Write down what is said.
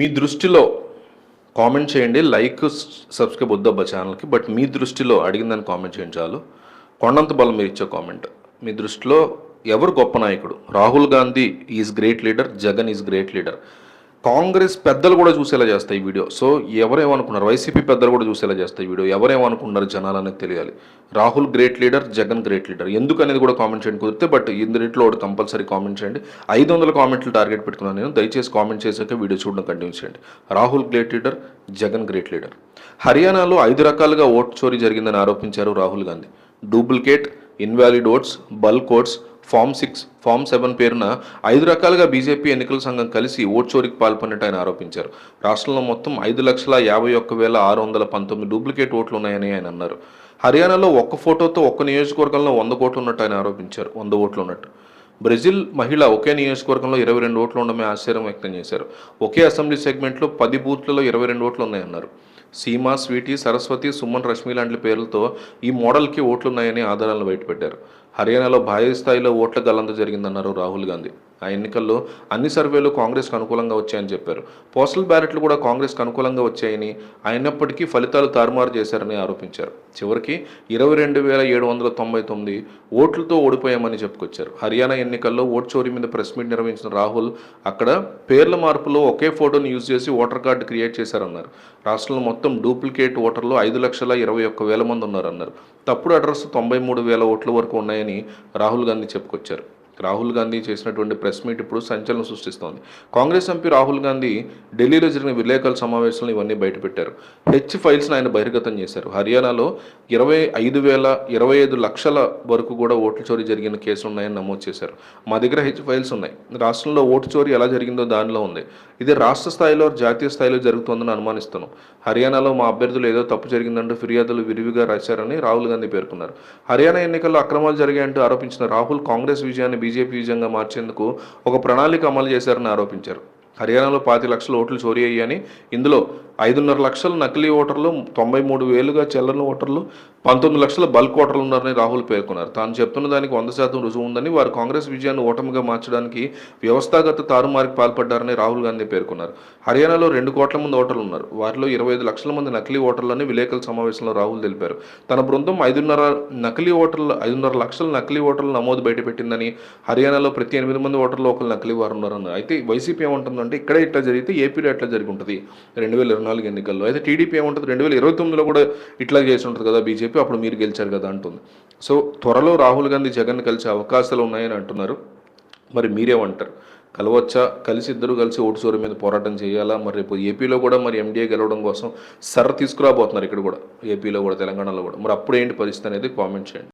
మీ దృష్టిలో కామెంట్ చేయండి. Like subscribe వద్దబ్బా ఛానల్కి బట్ మీ దృష్టిలో అడిగిందని కామెంట్ చేయండి చాలు. కొండంత బలం మీరు ఇచ్చే కామెంట్. మీ దృష్టిలో ఎవరు గొప్ప నాయకుడు? Rahul Gandhi is great leader Jagan is great leader. Congress పెద్దలు కూడా చూసేలా చేస్తాయి వీడియో. సో ఎవరేమనుకున్నారు? వైసీపీ పెద్దలు కూడా చూసేలా చేస్తాయి వీడియో. ఎవరేమనుకున్నారు జనాలు అనేది తెలియాలి. Rahul great leader Jagan great leader. ఎందుకు అనేది కూడా కామెంట్ చేయండి కుదిరితే బట్ ఇందులో ఒకటి కంపల్సరీ కామెంట్ చేయండి. ఐదు వందల కామెంట్లు టార్గెట్ పెట్టుకున్నాను నేను. దయచేసి కామెంట్ చేశాక వీడియో చూడడం కంటిన్యూ చేయండి. Rahul great leader Jagan great leader. హర్యానాలో ఐదు రకాలుగా ఓట్ చోరీ జరిగిందని ఆరోపించారు Rahul Gandhi. Duplicate invalid votes bulk votes form six form seven పేరున ఐదు రకాలుగా బీజేపీ ఎన్నికల సంఘం కలిసి ఓట్చోరికి పాల్పడినట్టు ఆయన ఆరోపించారు. రాష్ట్రంలో మొత్తం ఐదు లక్షల యాభై ఒక్క వేల ఆరు వందల పంతొమ్మిది డూప్లికేట్ ఓట్లు ఉన్నాయని ఆయన అన్నారు. హర్యానాలో ఒక్క ఫోటోతో ఒక్క నియోజకవర్గంలో వంద కోట్లు ఉన్నట్టు ఆయన ఆరోపించారు. వంద ఓట్లు ఉన్నట్టు. బ్రెజిల్ మహిళ ఒకే నియోజకవర్గంలో ఇరవై రెండు ఓట్లు ఉండమే ఆశ్చర్యం వ్యక్తం చేశారు. ఒకే అసెంబ్లీ సెగ్మెంట్లో పది బూత్లలో ఇరవై రెండు ఓట్లు ఉన్నాయన్నారు. సీమా స్వీటీ సరస్వతి సుమన్ రష్మి లాంటి పేర్లతో ఈ మోడల్కి ఓట్లున్నాయని ఆధారాలను బయటపెట్టారు. హర్యానాలో భారీ స్థాయిలో ఓట్ల గల్లంత జరిగిందన్నారు రాహుల్ గాంధీ. ఆ ఎన్నికల్లో అన్ని సర్వేలు కాంగ్రెస్కు అనుకూలంగా వచ్చాయని చెప్పారు. పోస్టల్ బ్యాలెట్లు కూడా కాంగ్రెస్కు అనుకూలంగా వచ్చాయని అయినప్పటికీ ఫలితాలు తారుమారు చేశారని ఆరోపించారు. చివరికి ఇరవై రెండు వేల ఏడు వందల తొంభై తొమ్మిది ఓట్లతో ఓడిపోయామని చెప్పుకొచ్చారు. హర్యానా ఎన్నికల్లో ఓట్ చోరీ మీద ప్రెస్ మీట్ నిర్వహించిన రాహుల్ అక్కడ పేర్ల మార్పులో ఒకే ఫోటోని యూజ్ చేసి ఓటర్ కార్డు క్రియేట్ చేశారన్నారు. రాష్ట్రంలో మొత్తం డూప్లికేట్ ఓటర్లు ఐదు లక్షల ఇరవై ఒక్క వేల మంది ఉన్నారన్నారు. తప్పుడు అడ్రస్ తొంభై మూడు వేల ఓట్ల వరకు ఉన్నాయి ఉన్నాయని రాహుల్ గాంధీ చెప్పుకొచ్చారు. రాహుల్ గాంధీ చేసినటువంటి ప్రెస్ మీట్ ఇప్పుడు సంచలనం సృష్టిస్తోంది. కాంగ్రెస్ ఎంపీ రాహుల్ గాంధీ ఢిల్లీలో జరిగిన విలేకరుల సమావేశంలో ఇవన్నీ బయటపెట్టారు. హెచ్ ఫైల్స్ని ఆయన బహిర్గతం చేశారు. హర్యానాలో ఇరవై ఐదు వేల ఇరవై ఐదు లక్షల వరకు కూడా ఓట్ల చోరీ జరిగిన కేసులు ఉన్నాయని నమోదు చేశారు. మా దగ్గర హెచ్ ఫైల్స్ ఉన్నాయి. రాష్ట్రంలో ఓటు చోరీ ఎలా జరిగిందో దానిలో ఉంది. ఇది రాష్ట్ర స్థాయిలో జాతీయ స్థాయిలో జరుగుతోందని అనుమానిస్తున్నాం. హర్యానాలో మా అభ్యర్థులు ఏదో తప్పు జరిగిందంటూ ఫిర్యాదులు విరివిగా రాశారని రాహుల్ గాంధీ పేర్కొన్నారు. హర్యానా ఎన్నికల్లో అక్రమాలు జరిగాయంటూ ఆరోపించిన రాహుల్ కాంగ్రెస్ విజయాన్ని బీజేపీ విజయంగా మార్చేందుకు ఒక ప్రణాళిక అమలు చేశారని ఆరోపించారు. హర్యానాలో పాతి లక్షల ఓట్లు చోరీ అయ్యాయని ఇందులో ఐదున్నర లక్షల నకిలీ ఓటర్లు తొంభై మూడు వేలుగా చెల్లని ఓటర్లు పంతొమ్మిది లక్షల బల్క్ ఓటర్లు ఉన్నారని రాహుల్ పేర్కొన్నారు. తాను చెప్తున్న దానికి వంద శాతం రుజువు ఉందని వారు కాంగ్రెస్ విజయాన్ని ఓటమిగా మార్చడానికి వ్యవస్థాగత తారుమారికి పాల్పడ్డారని రాహుల్ గాంధీ పేర్కొన్నారు. హర్యానాలో రెండు కోట్ల మంది ఓటర్లు ఉన్నారు. వారిలో ఇరవై ఐదు లక్షల మంది నకిలీ ఓటర్లని విలేకరుల సమావేశంలో రాహుల్ తెలిపారు. తన బృందం ఐదున్నర నకిలీ ఓటర్లు ఐదున్నర లక్షల నకిలీ ఓటర్లు నమోదు బయటపెట్టిందని హర్యానాలో ప్రతి ఎనిమిది మంది ఓటర్లు ఒకరు నకిలీ వారు ఉన్నారని అయితే వైసీపీ ఏమంటుందంటే అంటే ఇక్కడే ఇట్లా జరిగితే ఏపీలో ఎట్లా జరిగి ఉంటుంది రెండు వేల ఇరవై నాలుగు ఎన్నికల్లో. అయితే టీడీపీ ఏముంటుంది? రెండు వేల ఇరవై తొమ్మిదిలో కూడా ఇట్లా చేసి ఉంటుంది కదా బీజేపీ? అప్పుడు మీరు గెలిచారు కదా అంటుంది. సో త్వరలో రాహుల్ గాంధీ జగన్ కలిసే అవకాశాలు ఉన్నాయని అంటున్నారు. మరి మీరేమంటారు? కలవచ్చా? కలిసి ఇద్దరు కలిసి ఓటు సోరు మీద పోరాటం చేయాలా? మరి రేపు ఏపీలో కూడా మరి ఎండిఏ గెలవడం కోసం సర్ర తీసుకురాబోతున్నారు ఇక్కడ కూడా. ఏపీలో కూడా తెలంగాణలో కూడా. మరి అప్పుడు ఏంటి పరిస్థితి అనేది కామెంట్ చేయండి.